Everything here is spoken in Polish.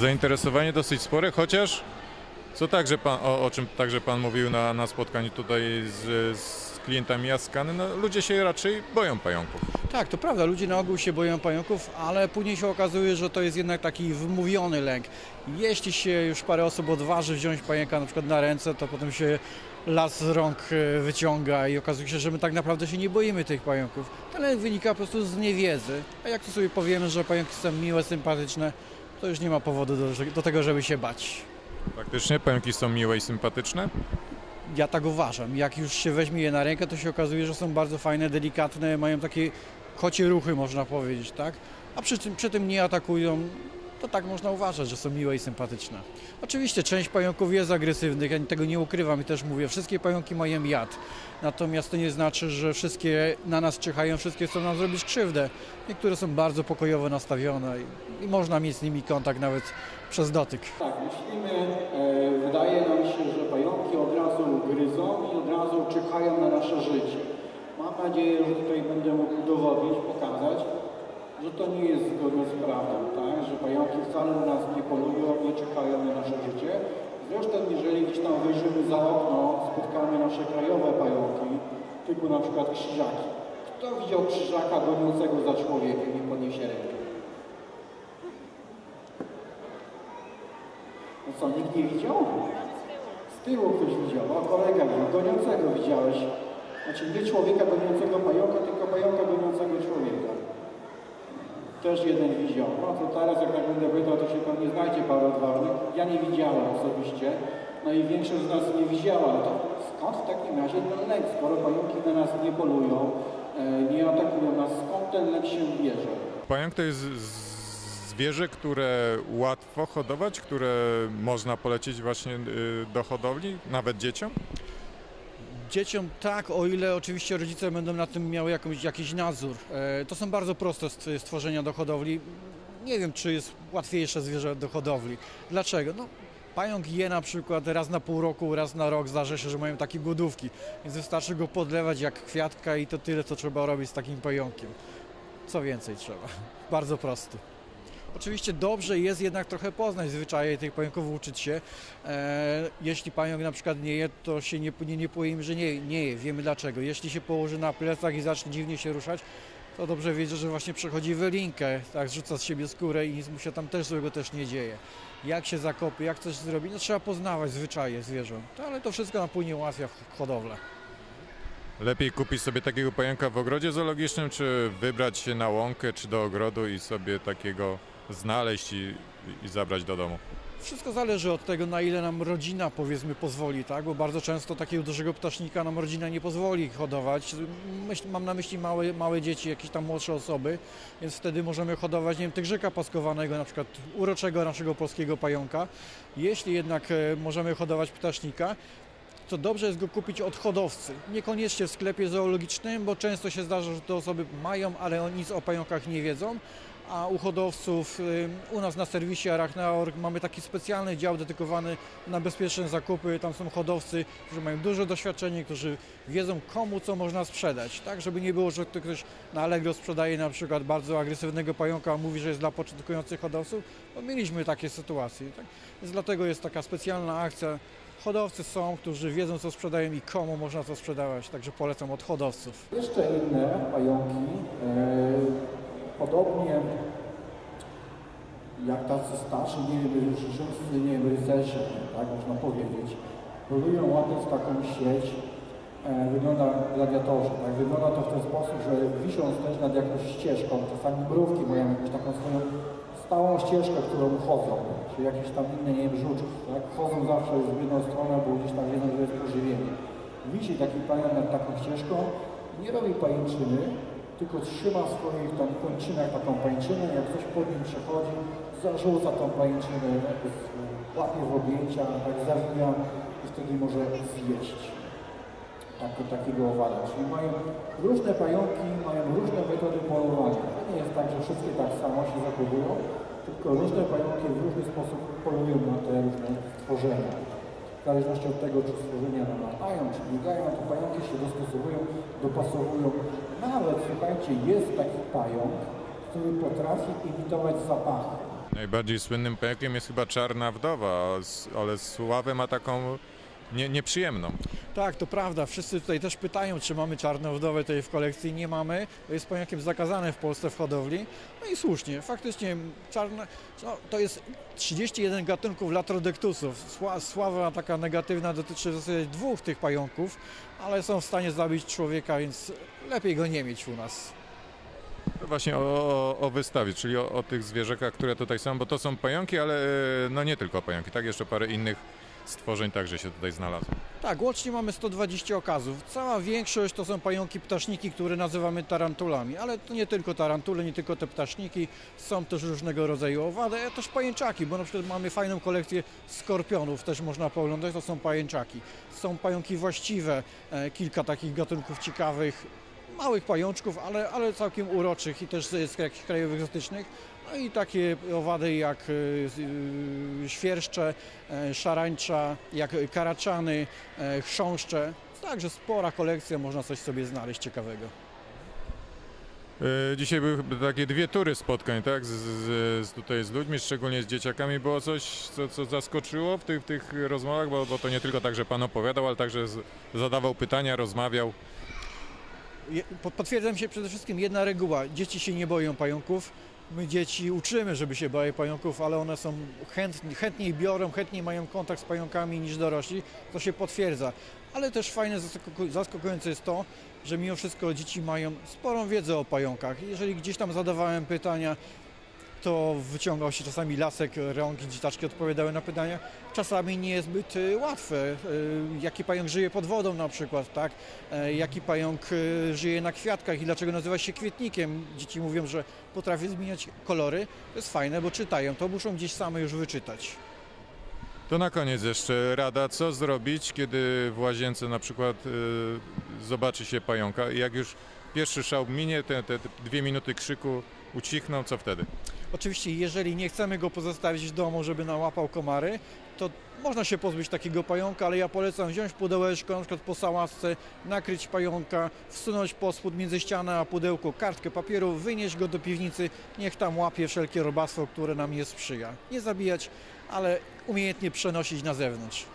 Zainteresowanie dosyć spore, chociaż co także pan, o, o czym także pan mówił na, na spotkaniu tutaj z, z klientami Askany, no, ludzie się raczej boją pająków. Tak, to prawda, ludzie na ogół się boją pająków, ale później się okazuje, że to jest jednak taki wymówiony lęk. Jeśli się już parę osób odważy wziąć pająka na przykład na ręce, to potem się las z rąk e, wyciąga i okazuje się, że my tak naprawdę się nie boimy tych pająków. Ten lęk wynika po prostu z niewiedzy. A jak to sobie powiemy, że pająki są miłe, sympatyczne, to już nie ma powodu do, do tego, żeby się bać. Faktycznie pająki są miłe i sympatyczne? Ja tak uważam. Jak już się weźmie je na rękę, to się okazuje, że są bardzo fajne, delikatne, mają takie kocie ruchy, można powiedzieć, tak? A przy tym, przy tym nie atakują, to tak można uważać, że są miłe i sympatyczne. Oczywiście część pająków jest agresywnych, ja tego nie ukrywam i też mówię, wszystkie pająki mają jad. Natomiast to nie znaczy, że wszystkie na nas czyhają, wszystkie chcą nam zrobić krzywdę. Niektóre są bardzo pokojowo nastawione i, i można mieć z nimi kontakt nawet przez dotyk. Tak, myślimy, e, wydaje nam się, że pająki od razu gryzą i od razu czyhają na nasze życie. Mam nadzieję, że tutaj będę mógł udowodnić, pokazać, że to nie jest zgodne z prawdą, tak? że pająki wcale na nas nie polują, nie czekają na nasze życie. Zresztą, jeżeli gdzieś tam wyjrzymy za okno, spotkamy nasze krajowe pająki, typu na przykład krzyżaki. Kto widział krzyżaka goniącego za człowiekiem i podniesie rękę? No co, nikt nie widział? Z tyłu ktoś widział, a kolega widział, goniącego widziałeś. Znaczy nie człowieka goniącego pająka, tylko pająka goniącego człowieka. Też jeden widział. No to teraz jak tak będę pytał, to się pewnie znajdzie parę odważnych. Ja nie widziałem osobiście. No i większość z nas nie widziała. To skąd w takim razie ten lęk? Skoro pająki na nas nie polują, e, nie atakują nas, skąd ten lęk się bierze? Pająk to jest zwierzę, które łatwo hodować, które można polecić właśnie y, do hodowli, nawet dzieciom? Dzieciom tak, o ile oczywiście rodzice będą na tym miały jakąś, jakiś nadzór. E, to są bardzo proste st- stworzenia do hodowli. Nie wiem, czy jest łatwiejsze zwierzę do hodowli. Dlaczego? No, pająk je na przykład raz na pół roku, raz na rok. Zdarza się, że mają takie głodówki. Więc wystarczy go podlewać jak kwiatka i to tyle, co trzeba robić z takim pająkiem. Co więcej trzeba. Bardzo prosty. Oczywiście dobrze jest jednak trochę poznać zwyczaje tych pająków, uczyć się. E, jeśli pająk na przykład nie je, to się nie, nie, nie powiemy, że nie, nie je. Wiemy dlaczego. Jeśli się położy na plecach i zacznie dziwnie się ruszać, to dobrze wiedzieć, że właśnie przechodzi wylinkę, tak, zrzuca z siebie skórę i nic mu się tam też złego też nie dzieje. Jak się zakopie, jak coś zrobi, no trzeba poznawać zwyczaje zwierząt. To, ale to wszystko napłynie ułatwia w- hodowlę. Lepiej kupić sobie takiego pająka w ogrodzie zoologicznym, czy wybrać się na łąkę, czy do ogrodu i sobie takiego znaleźć i, i zabrać do domu? Wszystko zależy od tego, na ile nam rodzina powiedzmy pozwoli, tak? Bo bardzo często takiego dużego ptasznika nam rodzina nie pozwoli hodować. Myśl, mam na myśli małe, małe dzieci, jakieś tam młodsze osoby, więc wtedy możemy hodować, nie wiem, tygrzyka paskowanego, na przykład uroczego naszego polskiego pająka. Jeśli jednak e, możemy hodować ptasznika, to dobrze jest go kupić od hodowcy. Niekoniecznie w sklepie zoologicznym, bo często się zdarza, że te osoby mają, ale oni nic o pająkach nie wiedzą. A u hodowców, u nas na serwisie Arachna.org mamy taki specjalny dział dedykowany na bezpieczne zakupy. Tam są hodowcy, którzy mają duże doświadczenie, którzy wiedzą komu co można sprzedać. Tak, żeby nie było, że ktoś na Allegro sprzedaje na przykład bardzo agresywnego pająka, a mówi, że jest dla początkujących hodowców. Bo mieliśmy takie sytuacje. Tak? Więc dlatego jest taka specjalna akcja. Hodowcy są, którzy wiedzą co sprzedają i komu można to sprzedawać. Także polecam od hodowców. Jeszcze inne pająki, e, podobnie jak tacy starsi, nie wiem, rycerzy, nie wiem, rycerze, tak można powiedzieć, próbują łapiać taką sieć, e, wygląda gladiatorzy, tak, wygląda to w ten sposób, że wisząc też nad jakąś ścieżką, czasami mrówki mają jakąś taką swoją stałą ścieżkę, którą chodzą, czy jakieś tam inne, nie wiem, żuczki, tak, chodzą zawsze w jedną stronę, bo gdzieś tam wiedzą, że jest pożywienie. Wisi taki pająk nad taką ścieżką, nie robi pajęczyny, tylko trzyma w swoich tam kończynach taką pańczynę, jak ktoś pod nim przechodzi, zarzuca tą pańczynę, łapie w objęcia, tak zawija i wtedy może zjeść tak, takiego owada. Czyli mają różne pająki, mają różne metody polowania. To nie jest tak, że wszystkie tak samo się zachowują, tylko różne pająki w różny sposób polują na te różne stworzenia. W zależności od tego, czy stworzenia nam latają, czy biegają, to pająki się dostosowują, dopasowują. Nawet, słuchajcie, jest taki pająk, który potrafi imitować zapachy. Najbardziej słynnym pająkiem jest chyba Czarna Wdowa, ale sławę ma taką nie, nieprzyjemną. Tak, to prawda. Wszyscy tutaj też pytają, czy mamy czarną wdowę tutaj w kolekcji. Nie mamy. To jest pająkiem zakazane w Polsce w hodowli. No i słusznie. Faktycznie czarna, no, to jest 31 gatunków latrodektusów. Sła, sława taka negatywna dotyczy w zasadzie dwóch tych pająków, ale są w stanie zabić człowieka, więc lepiej go nie mieć u nas. Właśnie o, o, o wystawie, czyli o, o tych zwierzakach, które tutaj są, bo to są pająki, ale e, no nie tylko pająki, tak? Jeszcze parę innych stworzeń także się tutaj znalazło. Tak, łącznie mamy 120 okazów. Cała większość to są pająki ptaszniki, które nazywamy tarantulami, ale to nie tylko tarantule, nie tylko te ptaszniki, są też różnego rodzaju owady, a też pajęczaki, bo na przykład mamy fajną kolekcję skorpionów, też można pooglądać, to są pajęczaki. Są pająki właściwe, e, kilka takich gatunków ciekawych, małych pajączków, ale, ale całkiem uroczych i też z jakichś krajów egzotycznych. No i takie owady jak e, e, świerszcze, e, szarańcza, jak karaczany, chrząszcze. Także spora kolekcja, można coś sobie znaleźć ciekawego. Dzisiaj były takie dwie tury spotkań, tak? Z, z, z tutaj z ludźmi, szczególnie z dzieciakami. Było coś, co, co zaskoczyło w tych, w tych rozmowach, bo, bo to nie tylko tak, że pan opowiadał, ale także z, zadawał pytania, rozmawiał. Potwierdzam się przede wszystkim jedna reguła. Dzieci się nie boją pająków. My dzieci uczymy, żeby się bały pająków, ale one są chętni, chętniej biorą, chętniej mają kontakt z pająkami niż dorośli. To się potwierdza. Ale też fajne, zaskakujące jest to, że mimo wszystko dzieci mają sporą wiedzę o pająkach. Jeżeli gdzieś tam zadawałem pytania, to wyciągał się czasami lasek rąk i dzieciaczki odpowiadały na pytania. Czasami nie jest zbyt y, łatwe. Y, Jaki pająk żyje pod wodą na przykład, tak? E, Jaki pająk y, żyje na kwiatkach i dlaczego nazywa się kwietnikiem. Dzieci mówią, że potrafi zmieniać kolory. To jest fajne, bo czytają. To muszą gdzieś same już wyczytać. To na koniec jeszcze rada, co zrobić, kiedy w łazience na przykład zobaczy się pająka i jak już pierwszy szał minie, te, te dwie minuty krzyku ucichną, co wtedy? Oczywiście, jeżeli nie chcemy go pozostawić w domu, żeby nałapał komary, to można się pozbyć takiego pająka, ale ja polecam wziąć pudełeczko, na przykład po sałatce, nakryć pająka, wsunąć pod spód między ścianę a pudełko kartkę papieru, wynieść go do piwnicy, niech tam łapie wszelkie robactwo, które nam nie sprzyja. Nie zabijać, ale umiejętnie przenosić na zewnątrz.